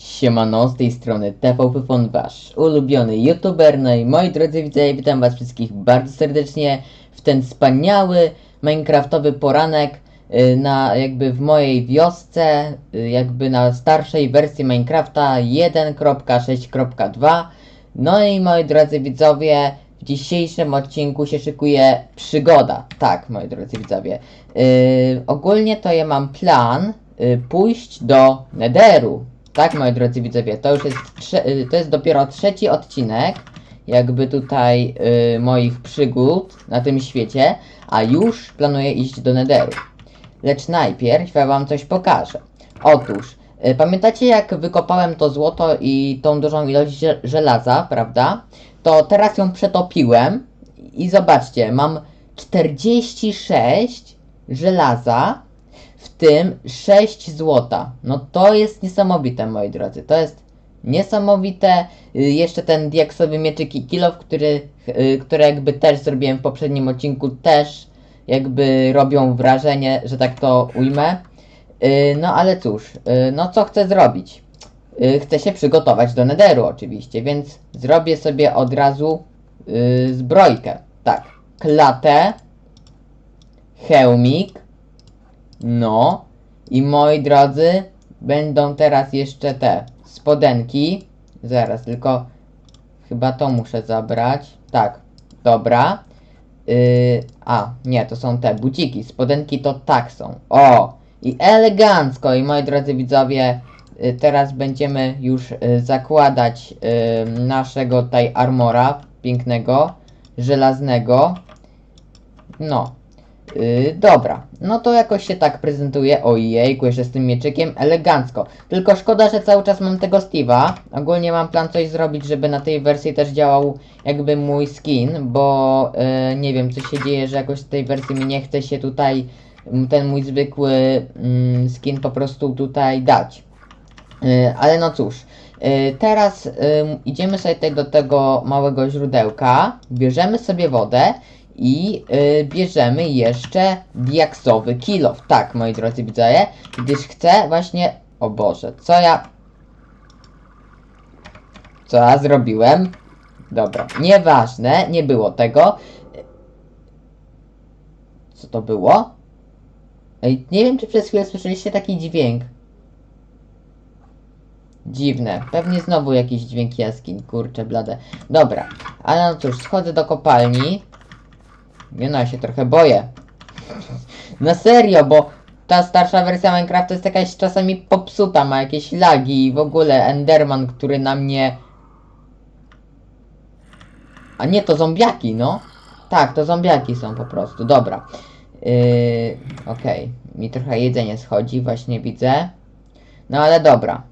Siemano, z tej strony TVP Fon, wasz ulubiony youtuber, no i moi drodzy widzowie, witam was wszystkich bardzo serdecznie w ten wspaniały minecraftowy poranek y, na jakby w mojej wiosce, y, jakby na starszej wersji Minecrafta 1.6.2 No i moi drodzy widzowie, w dzisiejszym odcinku się szykuje przygoda, tak moi drodzy widzowie Yy, ogólnie to ja mam plan y, pójść do Netheru. Tak, moi drodzy widzowie, to już jest, y, to jest dopiero trzeci odcinek, jakby tutaj y, moich przygód na tym świecie, a już planuję iść do Netheru. Lecz najpierw ja wam coś pokażę. Otóż, y, pamiętacie jak wykopałem to złoto i tą dużą ilość żelaza, prawda? To teraz ją przetopiłem i zobaczcie, mam 46 żelaza, tym 6 złota. No to jest niesamowite, moi drodzy. To jest niesamowite. Y, Jeszcze ten diaksowy mieczyk i kilof, który, y, które jakby też zrobiłem w poprzednim odcinku, też jakby robią wrażenie, że tak to ujmę. Y, No ale cóż, no co chcę zrobić? Chcę się przygotować do Netheru oczywiście, więc zrobię sobie od razu zbrojkę. Tak, klatę, hełmik, no i moi drodzy, będą teraz jeszcze te spodenki. Zaraz, tylko chyba to muszę zabrać. Tak, dobra. Yy, a, nie, to są te buciki. Spodenki to tak są. O! I elegancko. I moi drodzy widzowie, y, teraz będziemy już y, zakładać y, naszego tutaj armora pięknego, żelaznego. No. Yy, dobra, no to jakoś się tak prezentuje. Ojejku, jeszcze z tym mieczykiem, elegancko. Tylko szkoda, że cały czas mam tego Steve'a. Ogólnie mam plan coś zrobić, żeby na tej wersji też działał jakby mój skin, bo yy, nie wiem co się dzieje, że jakoś w tej wersji mi nie chce się tutaj ten mój zwykły mm, skin po prostu tutaj dać. Yy, ale no cóż, yy, teraz idziemy sobie tutaj do tego małego źródełka, bierzemy sobie wodę i y, bierzemy jeszcze diaksowy kilof. Tak, moi drodzy widzowie, gdyż chcę właśnie... O Boże, co ja... Co ja zrobiłem? Dobra, nieważne, nie było tego. Co to było? Ej, nie wiem, czy przez chwilę słyszeliście taki dźwięk. Dziwne. Pewnie znowu jakiś dźwięk jaskiń, kurczę blade. Dobra, ale no cóż, schodzę do kopalni. Nie no, ja się trochę boję. Na serio, bo ta starsza wersja Minecrafta jest jakaś czasami popsuta, ma jakieś lagi i w ogóle Enderman, który na mnie... A nie, to zombiaki, no. Tak, to zombiaki są po prostu, dobra. Yy, Okej, mi trochę jedzenie schodzi, właśnie widzę. No ale dobra.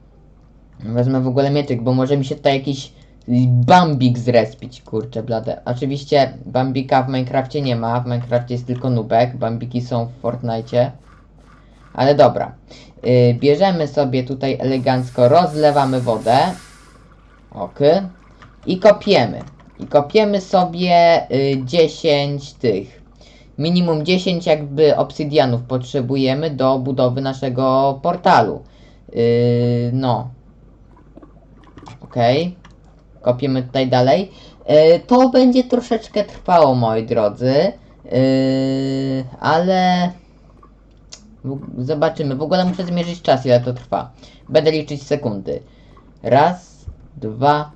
Wezmę w ogóle mieczyk, bo może mi się tutaj jakiś Bambik zrespić, kurczę blade. Oczywiście Bambika w Minecrafcie nie ma, w Minecrafcie jest tylko nubek, Bambiki są w Fortnite. Ale dobra. Yy, bierzemy sobie tutaj elegancko, rozlewamy wodę. Ok. I kopiemy. I kopiemy sobie y, 10 tych. Minimum 10 jakby obsydianów potrzebujemy do budowy naszego portalu. Yy, no. Okej. Kopiemy tutaj dalej. Yy, to będzie troszeczkę trwało, moi drodzy. Yy, ale zobaczymy. W ogóle muszę zmierzyć czas, ile to trwa. Będę liczyć sekundy. Raz, dwa,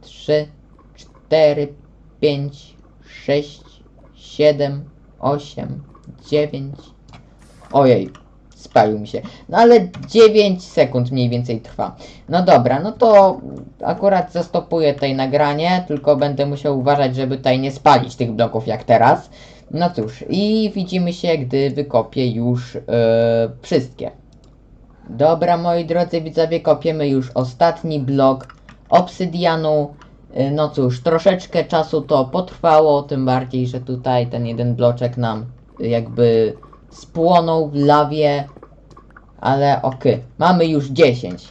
trzy, cztery, pięć, sześć, siedem, osiem, dziewięć. Ojej, spalił mi się. No ale 9 sekund mniej więcej trwa. No dobra, no to akurat zastopuję tutaj nagranie, tylko będę musiał uważać, żeby tutaj nie spalić tych bloków jak teraz. No cóż, i widzimy się, gdy wykopię już yy, wszystkie. Dobra, moi drodzy widzowie, kopiemy już ostatni blok obsydianu. Yy, No cóż, troszeczkę czasu to potrwało, tym bardziej, że tutaj ten jeden bloczek nam jakby spłonął w lawie. Ale okej, mamy już 10.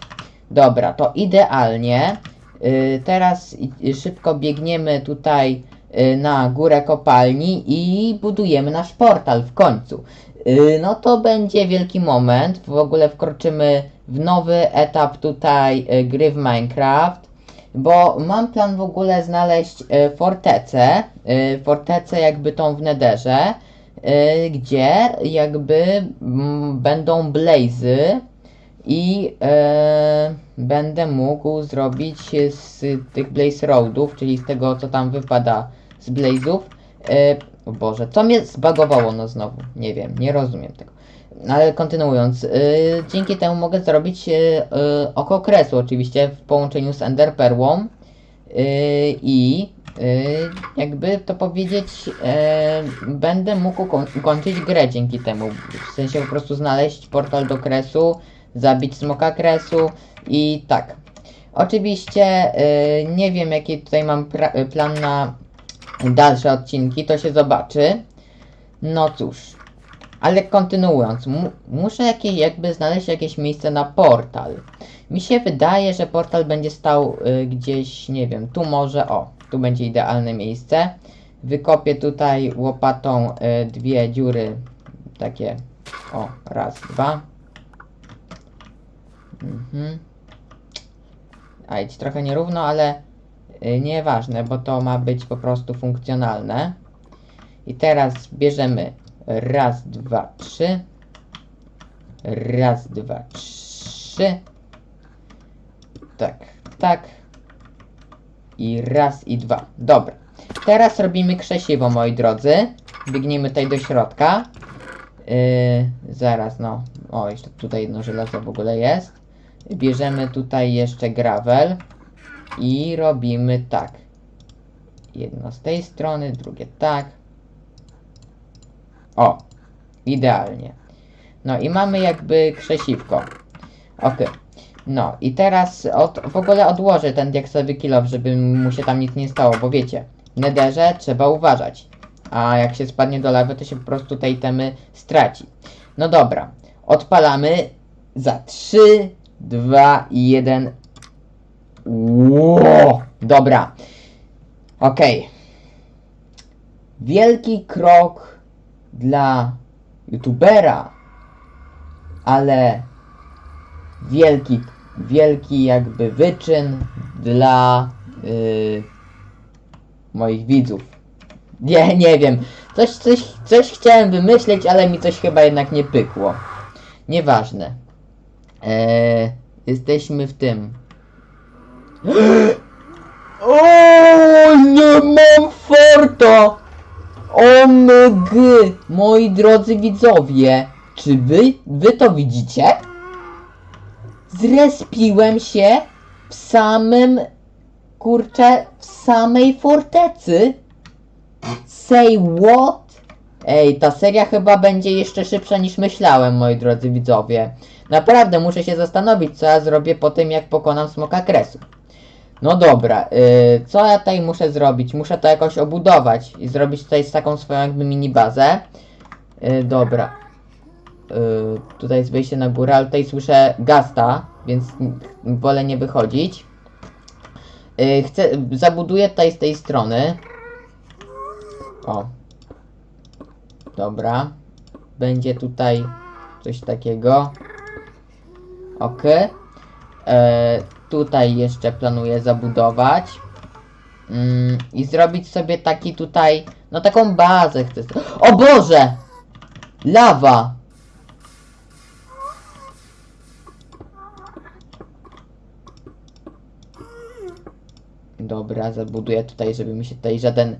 Dobra, to idealnie. Y, teraz szybko biegniemy tutaj y, na górę kopalni i budujemy nasz portal w końcu. Y, no to będzie wielki moment. W ogóle wkroczymy w nowy etap tutaj y, gry w Minecraft, bo mam plan w ogóle znaleźć y, fortecę, y, fortecę jakby tą w Nederze, gdzie jakby mm, będą blazy i e, będę mógł zrobić z tych Blaze Roadów, czyli z tego co tam wypada z Blazów. E, o Boże, co mnie zbagowało no znowu? Nie wiem, nie rozumiem tego. Ale kontynuując, e, dzięki temu mogę zrobić e, e, oko kresu oczywiście w połączeniu z Ender Perłą e, i e, jakby to powiedzieć, e, będę mógł koń- kończyć grę dzięki temu. W sensie po prostu znaleźć portal do kresu, zabić smoka kresu i tak. Oczywiście y, nie wiem jaki tutaj mam y, plan na dalsze odcinki, to się zobaczy. No cóż, ale kontynuując, mu- muszę jakieś, jakby znaleźć jakieś miejsce na portal. Mi się wydaje, że portal będzie stał y, gdzieś, nie wiem, tu może, o, tu będzie idealne miejsce. Wykopię tutaj łopatą y, dwie dziury, takie, o, raz, dwa. Mhm. A idź trochę nierówno, ale y, nieważne, bo to ma być po prostu funkcjonalne. I teraz bierzemy raz, dwa, trzy. Raz, dwa, trzy. Tak, tak. I raz, i dwa. Dobra. Teraz robimy krzesiwo, moi drodzy. Biegniemy tutaj do środka. Yy, zaraz, no. O, jeszcze tutaj jedno żelazo w ogóle jest. Bierzemy tutaj jeszcze gravel i robimy tak. Jedno z tej strony, drugie tak. O, idealnie. No i mamy jakby krzesiwko. Ok. No i teraz od, w ogóle odłożę ten diaksowy kilof, żeby mu się tam nic nie stało, bo wiecie, w nederze trzeba uważać. A jak się spadnie do lawy, to się po prostu te itemy straci. No dobra, odpalamy za 3, 2 i 1. Ło! Dobra. Okej. Wielki krok dla youtubera, ale wielki, wielki jakby wyczyn dla yy, moich widzów. Nie, nie wiem. Coś, coś, coś chciałem wymyśleć, ale mi coś chyba jednak nie pykło. Nieważne. Eee, jesteśmy w tym. O, nie mam forta! O mygy! Moi drodzy widzowie, czy wy, wy to widzicie? Zrespiłem się w samym, kurczę, w samej fortecy. Say what? Ej, ta seria chyba będzie jeszcze szybsza niż myślałem, moi drodzy widzowie. Naprawdę muszę się zastanowić, co ja zrobię po tym, jak pokonam smoka kresu. No dobra, yy, co ja tutaj muszę zrobić? Muszę to jakoś obudować i zrobić tutaj taką swoją jakby mini bazę. Yy, dobra. Yy, tutaj jest wejście na górę, ale tutaj słyszę gasta, więc wolę nie wychodzić. Yy, chcę, zabuduję tutaj z tej strony. O. Dobra. Będzie tutaj coś takiego. Ok. E, tutaj jeszcze planuję zabudować. Mm, I zrobić sobie taki tutaj, no taką bazę chcę. O Boże! Lawa! Dobra, zabuduję tutaj, żeby mi się tutaj żaden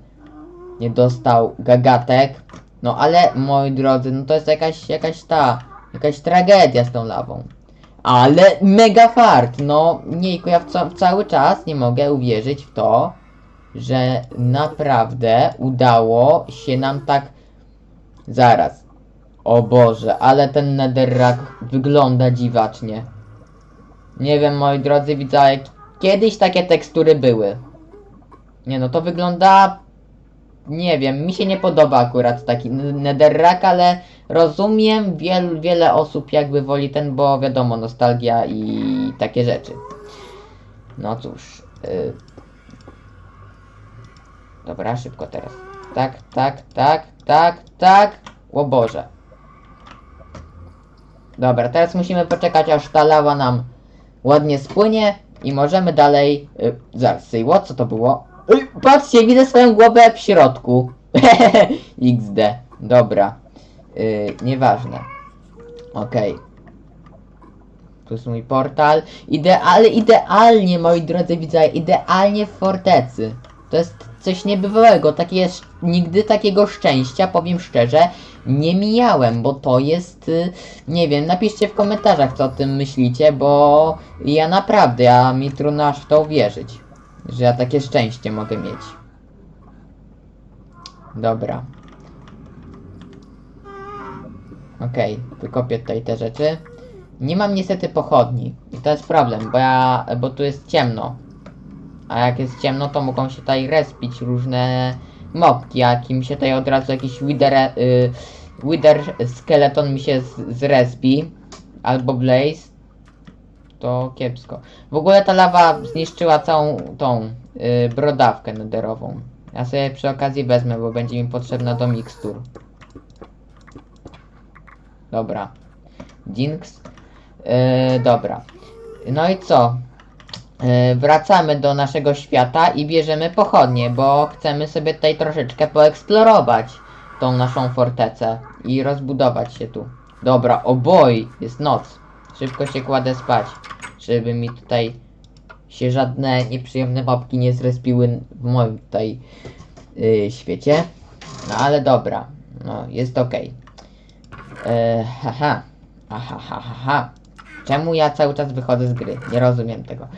nie dostał gagatek. No ale moi drodzy, no to jest jakaś, jakaś ta, jakaś tragedia z tą lawą. Ale mega fart, no niejku, ja w, ca- cały czas nie mogę uwierzyć w to, że naprawdę udało się nam tak... Zaraz. O Boże, ale ten netherrack wygląda dziwacznie. Nie wiem, moi drodzy widzowie, kiedyś takie tekstury były. Nie no, to wygląda... Nie wiem, mi się nie podoba akurat taki netherrack, ale rozumiem, wiel, wiele osób jakby woli ten, bo wiadomo, nostalgia i takie rzeczy. No cóż. Y... Dobra, szybko teraz. Tak, tak, tak, tak, tak. O Boże. Dobra, teraz musimy poczekać aż ta lawa nam ładnie spłynie i możemy dalej... Y, zaraz, what? Co to było? Y, patrzcie, widzę swoją głowę w środku. XD. Dobra. Y, nieważne. Okej. Tu jest mój portal. Ideal, idealnie, moi drodzy widzowie, idealnie w fortecy. To jest coś niebywałego. Takie nigdy takiego szczęścia, powiem szczerze, nie mijałem, bo to jest, y, nie wiem, napiszcie w komentarzach, co o tym myślicie, bo ja naprawdę, ja mi trudno aż w to uwierzyć, że ja takie szczęście mogę mieć. Dobra. Okej, wykopię tutaj te rzeczy. Nie mam niestety pochodni. I to jest problem, bo ja, bo tu jest ciemno. A jak jest ciemno, to mogą się tutaj respić różne mobki, jak mi się tutaj od razu jakiś wither, y, skeleton mi się zrespi, albo blaze, to kiepsko. W ogóle ta lawa zniszczyła całą tą y, brodawkę nederową. Ja sobie przy okazji wezmę, bo będzie mi potrzebna do mikstur. Dobra. Jinx. Yy, dobra. No i co? Yy, wracamy do naszego świata i bierzemy pochodnie, bo chcemy sobie tutaj troszeczkę poeksplorować tą naszą fortecę i rozbudować się tu. Dobra, oboj, jest noc. Szybko się kładę spać, żeby mi tutaj się żadne nieprzyjemne mopki nie zrespiły w moim tutaj yy, świecie. No ale dobra, no jest okej. Eee, haha. Aha, ha, ha, ha. Czemu ja cały czas wychodzę z gry? Nie rozumiem tego.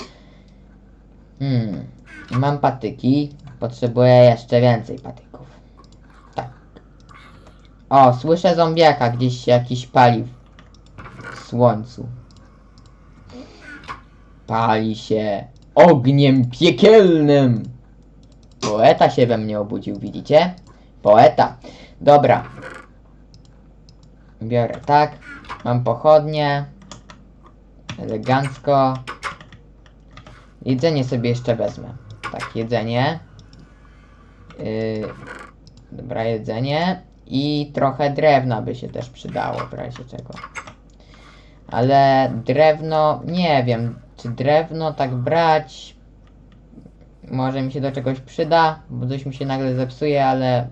Hmm. Mam patyki. Potrzebuję jeszcze więcej patyków. Tak. O, słyszę zombiaka. Gdzieś jakiś pali w słońcu. Pali się ogniem piekielnym. Poeta się we mnie obudził, widzicie? Poeta. Dobra. Biorę tak. Mam pochodnie. Elegancko. Jedzenie sobie jeszcze wezmę. Tak, jedzenie. Yy, dobra, jedzenie. I trochę drewna by się też przydało w razie czego. Ale drewno, nie wiem, czy drewno tak brać. Może mi się do czegoś przyda, bo coś mi się nagle zepsuje, ale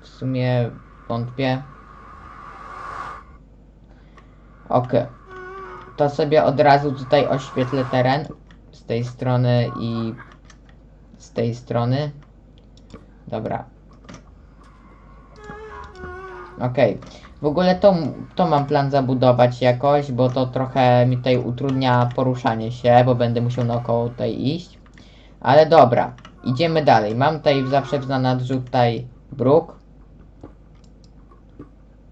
w sumie wątpię. Ok. To sobie od razu tutaj oświetlę teren tej strony i z tej strony. Dobra. Ok. W ogóle to, to mam plan zabudować jakoś, bo to trochę mi tutaj utrudnia poruszanie się, bo będę musiał naokoło tutaj iść. Ale dobra, idziemy dalej. Mam tutaj zawsze w zanadrzu tutaj bruk.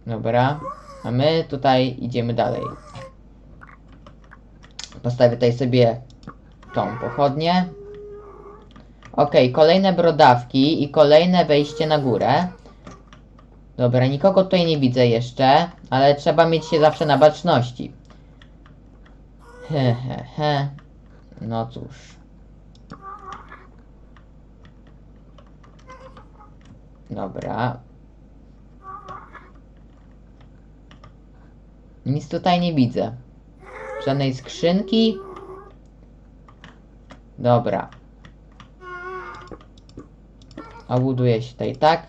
Dobra. A my tutaj idziemy dalej. Postawię tutaj sobie tą pochodnię. Ok, kolejne brodawki i kolejne wejście na górę. Dobra, nikogo tutaj nie widzę jeszcze, ale trzeba mieć się zawsze na baczności. He, he, he. No cóż. Dobra. Nic tutaj nie widzę. Żadnej skrzynki. Dobra. A buduje się tutaj tak.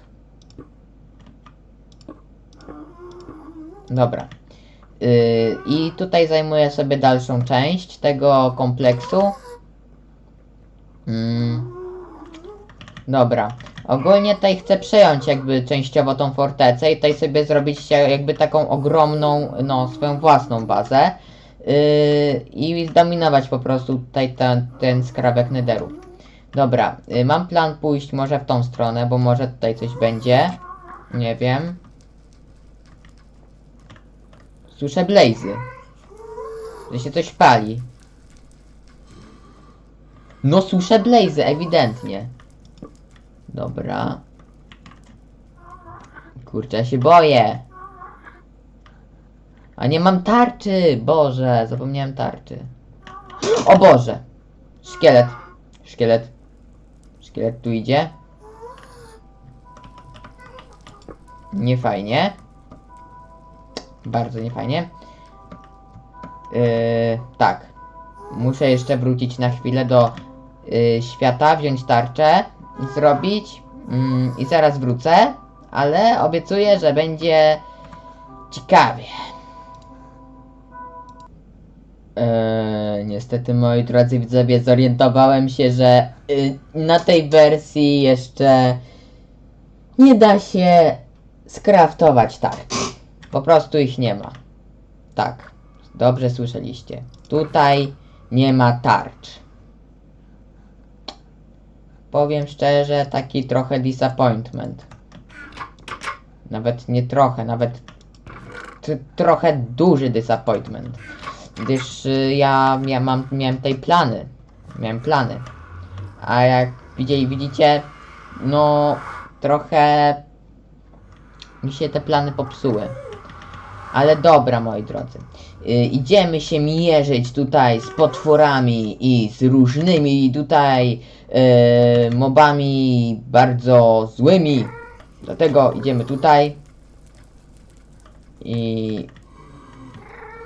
Dobra. Yy, I tutaj zajmuję sobie dalszą część tego kompleksu. Mm. Dobra. Ogólnie tutaj chcę przejąć jakby częściowo tą fortecę i tutaj sobie zrobić jakby taką ogromną, no swoją własną bazę. Yy, I zdominować po prostu tutaj ten, ten skrawek nederu. Dobra, yy, mam plan pójść może w tą stronę, bo może tutaj coś będzie. Nie wiem. Słyszę blazy. Że się coś pali. No słyszę blazy, ewidentnie. Dobra. Kurczę, się boję. A nie mam tarczy! Boże, zapomniałem tarczy. O Boże! Szkielet. Szkielet. Szkielet tu idzie. Nie fajnie. Bardzo niefajnie. Yy, tak. Muszę jeszcze wrócić na chwilę do yy, świata, wziąć tarczę, zrobić mm, i zaraz wrócę, ale obiecuję, że będzie ciekawie. Eee, niestety, moi drodzy widzowie, zorientowałem się, że y, na tej wersji jeszcze nie da się skraftować tarcz. Po prostu ich nie ma. Tak, dobrze słyszeliście. Tutaj nie ma tarcz. Powiem szczerze, taki trochę disappointment. Nawet nie trochę, nawet trochę duży disappointment. Gdyż y, ja, ja mam, miałem tutaj plany. Miałem plany. A jak widzieli, widzicie, no trochę mi się te plany popsuły. Ale dobra, moi drodzy. Y, idziemy się mierzyć tutaj z potworami i z różnymi tutaj y, mobami bardzo złymi. Dlatego idziemy tutaj. I...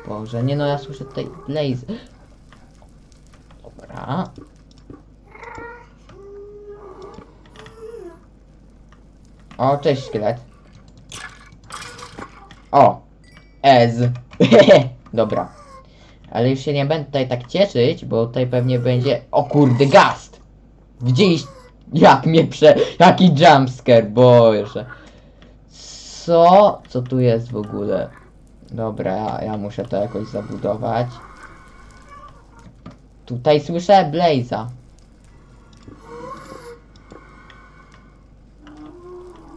Boże, nie no, ja słyszę tutaj blaze. Dobra. O, cześć szkielet. O! Ez. Dobra. Ale już się nie będę tutaj tak cieszyć, bo tutaj pewnie będzie... O kurde, gast! Gdzieś... Jak mnie prze... Jaki jumpscare, boże. Co? Co tu jest w ogóle? Dobra, ja, muszę to jakoś zabudować. Tutaj słyszę Blaze'a.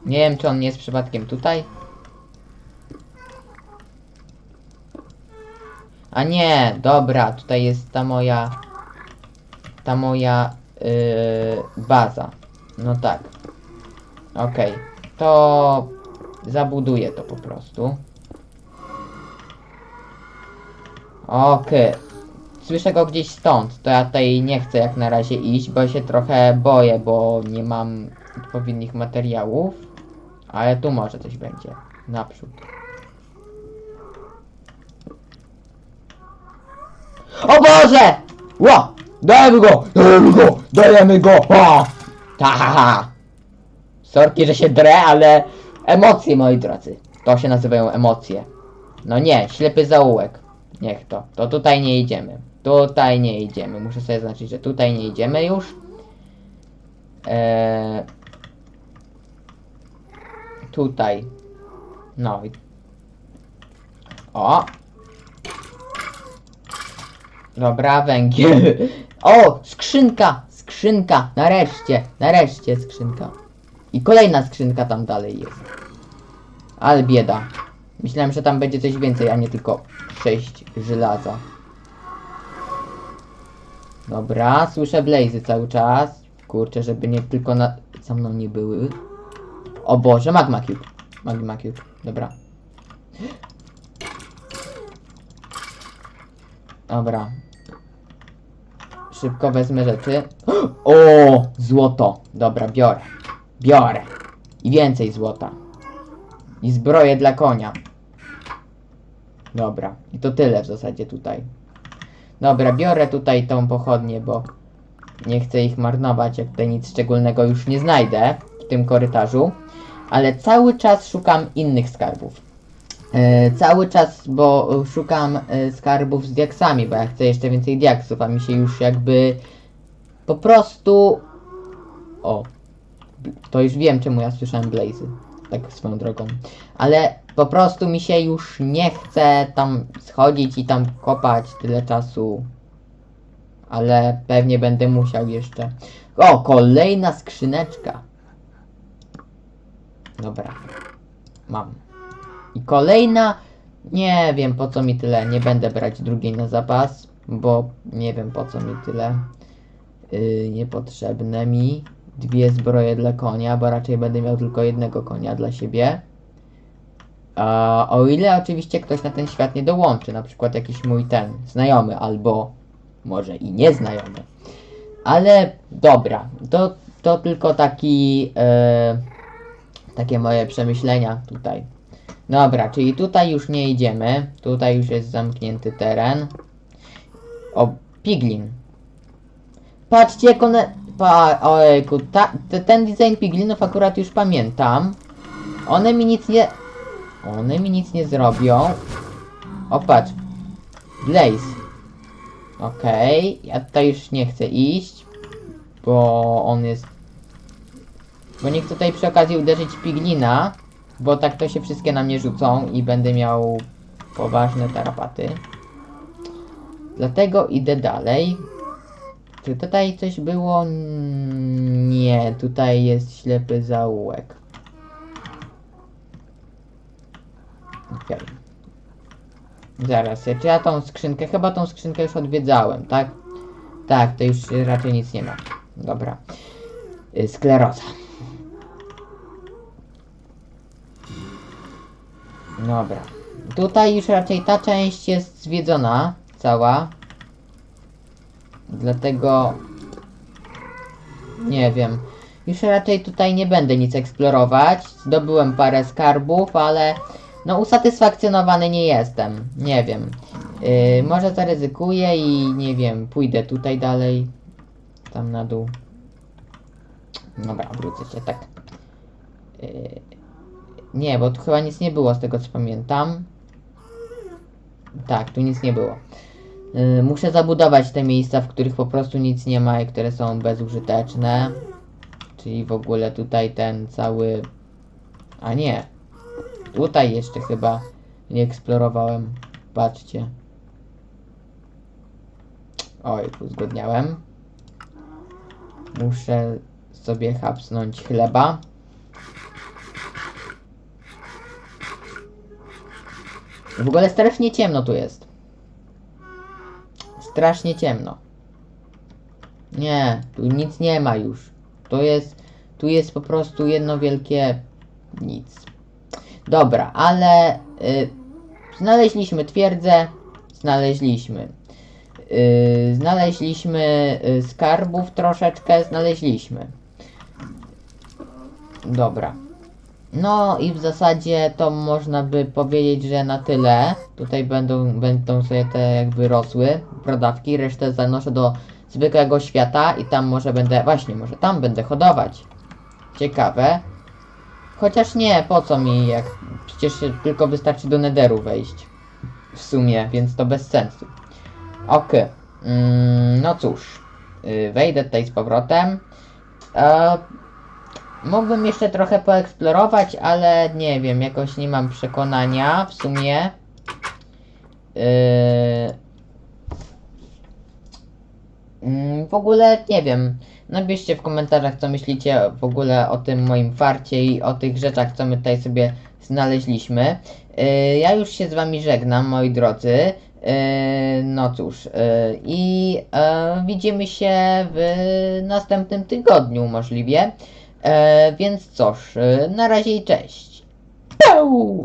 Nie wiem, czy on nie jest przypadkiem tutaj. A nie, dobra, tutaj jest ta moja... Ta moja yy, baza. No tak. Okej, to zabuduję to po prostu. Okej. Słyszę go gdzieś stąd, to ja tutaj nie chcę jak na razie iść, bo się trochę boję, bo nie mam odpowiednich materiałów. Ale tu może coś będzie. Naprzód. O Boże! Ło! Dajemy go! Dajemy go! Dajemy go! Ha! Ha, ha, ha! Sorki, że się drę, ale emocje, moi drodzy. To się nazywają emocje. No nie, ślepy zaułek. Niech to. To tutaj nie idziemy. Tutaj nie idziemy. Muszę sobie zaznaczyć, że tutaj nie idziemy już. Eee... Tutaj. No i... O! Dobra, węgiel. O! Skrzynka! Skrzynka! Nareszcie! Nareszcie skrzynka. I kolejna skrzynka tam dalej jest. Ale bieda. Myślałem, że tam będzie coś więcej, a nie tylko 6 żelaza. Dobra, słyszę blazy cały czas. Kurczę, żeby nie tylko na... za mną nie były. O Boże, magma cube. Magma cube, dobra. Dobra. Szybko wezmę rzeczy. O, złoto. Dobra, biorę. Biorę. I więcej złota. I zbroję dla konia. Dobra, i to tyle w zasadzie tutaj. Dobra, biorę tutaj tą pochodnię, bo nie chcę ich marnować, jak tutaj nic szczególnego już nie znajdę w tym korytarzu. Ale cały czas szukam innych skarbów. E, cały czas, bo szukam e, skarbów z diaksami, bo ja chcę jeszcze więcej diaksów, a mi się już jakby po prostu... O, to już wiem, czemu ja słyszałem blazy. Tak swoją drogą. Ale po prostu mi się już nie chce tam schodzić i tam kopać tyle czasu. Ale pewnie będę musiał jeszcze. O, kolejna skrzyneczka. Dobra. Mam. I kolejna. Nie wiem po co mi tyle. Nie będę brać drugiej na zapas, bo nie wiem po co mi tyle. Yy, niepotrzebne mi. Dwie zbroje dla konia, bo raczej będę miał tylko jednego konia dla siebie. A, o ile oczywiście ktoś na ten świat nie dołączy, na przykład jakiś mój ten znajomy, albo może i nieznajomy. Ale dobra, to, to tylko taki, e, takie moje przemyślenia tutaj. Dobra, czyli tutaj już nie idziemy. Tutaj już jest zamknięty teren. O, piglin. Patrzcie jak one... Pa, ojejku, ta, te, ten design piglinów akurat już pamiętam. One mi nic nie... One mi nic nie zrobią. O, patrz. Blaze. Okej, ja tutaj już nie chcę iść, bo on jest... Bo nie chcę tutaj przy okazji uderzyć piglina, bo tak to się wszystkie na mnie rzucą i będę miał poważne tarapaty. Dlatego idę dalej. Czy tutaj coś było? Nie, tutaj jest ślepy zaułek. Okej. Zaraz, czy ja tą skrzynkę, chyba tą skrzynkę już odwiedzałem, tak? Tak, to już raczej nic nie ma. Dobra. Y, Skleroza. Dobra. Tutaj już raczej ta część jest zwiedzona, cała. Dlatego... Nie wiem. Już raczej tutaj nie będę nic eksplorować. Zdobyłem parę skarbów, ale... No usatysfakcjonowany nie jestem. Nie wiem. Yy, może zaryzykuję i nie wiem, pójdę tutaj dalej. Tam na dół. Dobra, wrócę się tak. Yy, nie, bo tu chyba nic nie było z tego co pamiętam. Tak, tu nic nie było. Yy, muszę zabudować te miejsca, w których po prostu nic nie ma i które są bezużyteczne. Czyli w ogóle tutaj ten cały... A nie. Tutaj jeszcze chyba nie eksplorowałem. Patrzcie. Oj, uzgodniałem. Muszę sobie hapsnąć chleba. W ogóle strasznie ciemno tu jest. Strasznie ciemno. Nie, tu nic nie ma już. To jest, tu jest po prostu jedno wielkie nic. Dobra, ale y, znaleźliśmy twierdzę, znaleźliśmy. Y, znaleźliśmy y, skarbów troszeczkę, znaleźliśmy. Dobra. No i w zasadzie to można by powiedzieć, że na tyle. Tutaj będą, będą sobie te jakby rosły brodawki, resztę zanoszę do zwykłego świata i tam może będę, właśnie, może tam będę hodować. Ciekawe. Chociaż nie, po co mi, jak przecież tylko wystarczy do nederu wejść. W sumie, więc to bez sensu. Ok. Mm, no cóż. Yy, wejdę tutaj z powrotem. E, mógłbym jeszcze trochę poeksplorować, ale nie wiem, jakoś nie mam przekonania w sumie. Yy, W ogóle nie wiem. Napiszcie w komentarzach, co myślicie w ogóle o tym moim farcie i o tych rzeczach, co my tutaj sobie znaleźliśmy. Yy, ja już się z wami żegnam, moi drodzy. Yy, no cóż, yy, i yy, widzimy się w następnym tygodniu możliwie. Yy, więc cóż, yy, na razie i cześć. Pau!